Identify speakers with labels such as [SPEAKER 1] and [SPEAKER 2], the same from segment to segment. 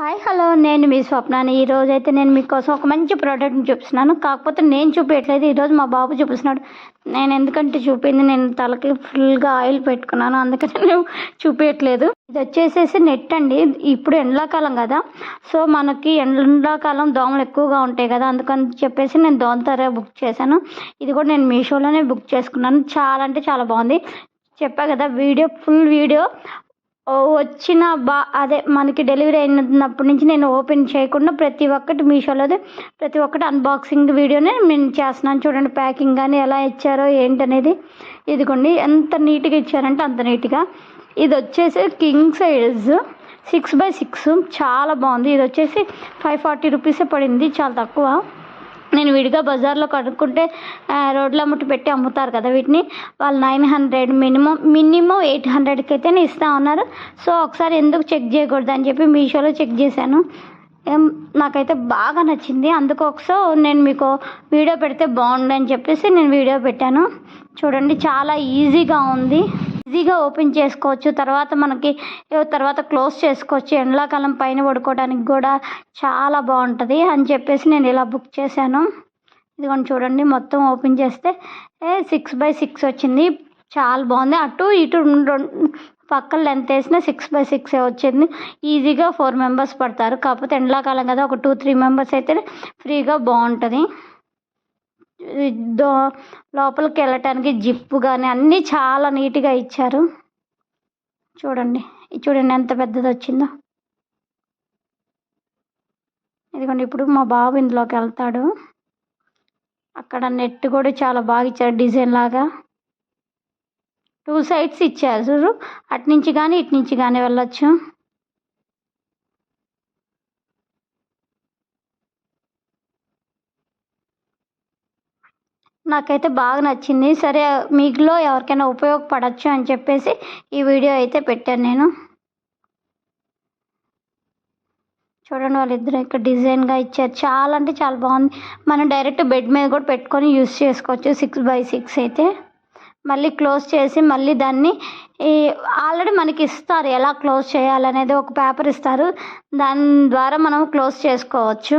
[SPEAKER 1] Hi hello. నేను మీ స్వప్నాని. ఈ అయితే నేను మీకోసం ఒక మంచి ప్రోడక్ట్ని చూపిస్తున్నాను. కాకపోతే నేను చూపించట్లేదు ఈరోజు మా బాబు చూపిస్తున్నాడు. నేను ఎందుకంటే చూపింది నేను తలకి ఫుల్గా ఆయిల్ పెట్టుకున్నాను. అందుకని నేను చూపించట్లేదు ఇది వచ్చేసేసి నెట్ అండి. ఇప్పుడు ఎండాకాలం కదా. సో మనకి ఎండాకాలం దోమలు ఎక్కువగా ఉంటాయి కదా. అందుకని చెప్పేసి నేను దోమతర బుక్ చేశాను. ఇది కూడా నేను మీషోలోనే బుక్ చేసుకున్నాను. చాలా అంటే చాలా బాగుంది. చెప్పా కదా వీడియో ఫుల్ వీడియో వచ్చిన బా అదే మనకి డెలివరీ అయినప్పటి నుంచి నేను ఓపెన్ చేయకుండా ప్రతి ఒక్కటి మీషోలోది ప్రతి ఒక్కటి అన్బాక్సింగ్ వీడియోనే నేను చేస్తున్నాను. చూడండి ప్యాకింగ్ కానీ ఎలా ఇచ్చారో ఏంటనేది. ఇదిగోండి ఎంత నీట్గా ఇచ్చారంటే అంత నీట్గా. ఇది వచ్చేసి king size six by six చాలా బాగుంది. ఇది వచ్చేసి ఫైవ్ ఫార్టీ రూపీసే పడింది చాలా తక్కువ. నేను విడిగా బజార్లో కనుక్కుంటే రోడ్ల ముట్టు పెట్టి అమ్ముతారు కదా వీటిని. వాళ్ళు nine hundred minimum minimum eight హండ్రెడ్కి అయితే ఇస్తా ఉన్నారు. సో ఒకసారి ఎందుకు చెక్ చేయకూడదు అని చెప్పి మీషోలో చెక్ చేశాను. నాకైతే బాగా నచ్చింది. అందుకు ఒకసారి నేను మీకు వీడియో పెడితే బాగుండు అని చెప్పేసి నేను వీడియో పెట్టాను. చూడండి చాలా ఈజీగా ఉంది. ఈజీగా ఓపెన్ చేసుకోవచ్చు. తర్వాత మనకి తర్వాత క్లోజ్ చేసుకోవచ్చు. ఎండాకాలం పైన పడుకోవడానికి కూడా చాలా బాగుంటుంది అని చెప్పేసి నేను ఇలా బుక్ చేశాను. ఇదిగోండి చూడండి మొత్తం ఓపెన్ చేస్తే సిక్స్ బై సిక్స్ వచ్చింది. చాలా బాగుంది. అటు ఇటు రెండు పక్కన లెంత్ వేసిన సిక్స్ బై సిక్స్ వచ్చింది. ఈజీగా ఫోర్ మెంబర్స్ పడతారు. కాకపోతే ఎండాకాలం కదా ఒక టూ త్రీ మెంబర్స్ అయితే ఫ్రీగా బాగుంటుంది. దో లోపలికి వెళ్ళటానికి జిప్పు కానీ అన్నీ చాలా నీట్గా ఇచ్చారు. చూడండి ఇది చూడండి ఎంత పెద్దది వచ్చిందో ఇదిగోండి ఇప్పుడు మా బాబు ఇందులోకి వెళ్తాడు. అక్కడ నెట్ కూడా చాలా బాగా ఇచ్చారు డిజైన్ లాగా. టూ సైడ్స్ ఇచ్చారు. అటు నుంచి కానీ ఇటు నుంచి కానీ వెళ్ళొచ్చు. నాకైతే బాగా నచ్చింది. సరే మీలో ఎవరికైనా ఉపయోగపడచ్చు అని చెప్పేసి ఈ వీడియో అయితే పెట్టాను నేను. చూడండి వాళ్ళిద్దరు ఇక్కడ డిజైన్గా ఇచ్చారు. చాలా అంటే చాలా బాగుంది. మనం డైరెక్ట్ బెడ్ మీద కూడా పెట్టుకొని యూస్ చేసుకోవచ్చు. సిక్స్ బై సిక్స్ అయితే. మళ్ళీ క్లోజ్ చేసి మళ్ళీ దాన్ని ఈ ఆల్రెడీ మనకి ఇస్తారు. ఎలా క్లోజ్ చేయాలనేది ఒక పేపర్ ఇస్తారు. దాని ద్వారా మనం క్లోజ్ చేసుకోవచ్చు.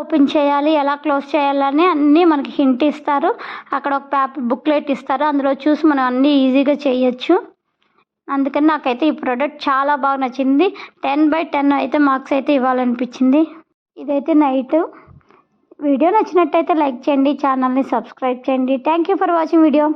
[SPEAKER 1] ఓపెన్ చేయాలి ఎలా క్లోజ్ చేయాలని అన్నీ మనకి హింట్ ఇస్తారు. అక్కడ ఒక పేపర్ బుక్లెట్ ఇస్తారు. అందులో చూసి మనం అన్నీ ఈజీగా చేయొచ్చు. అందుకని నాకైతే ఈ ప్రోడక్ట్ చాలా బాగా నచ్చింది. టెన్ బై టెన్ అయితే మార్క్స్ అయితే ఇవ్వాలనిపించింది. ఇదైతే నైట్. వీడియో నచ్చినట్టయితే లైక్ చేయండి ఛానల్ని సబ్స్క్రైబ్ చేయండి. Thank you for watching video.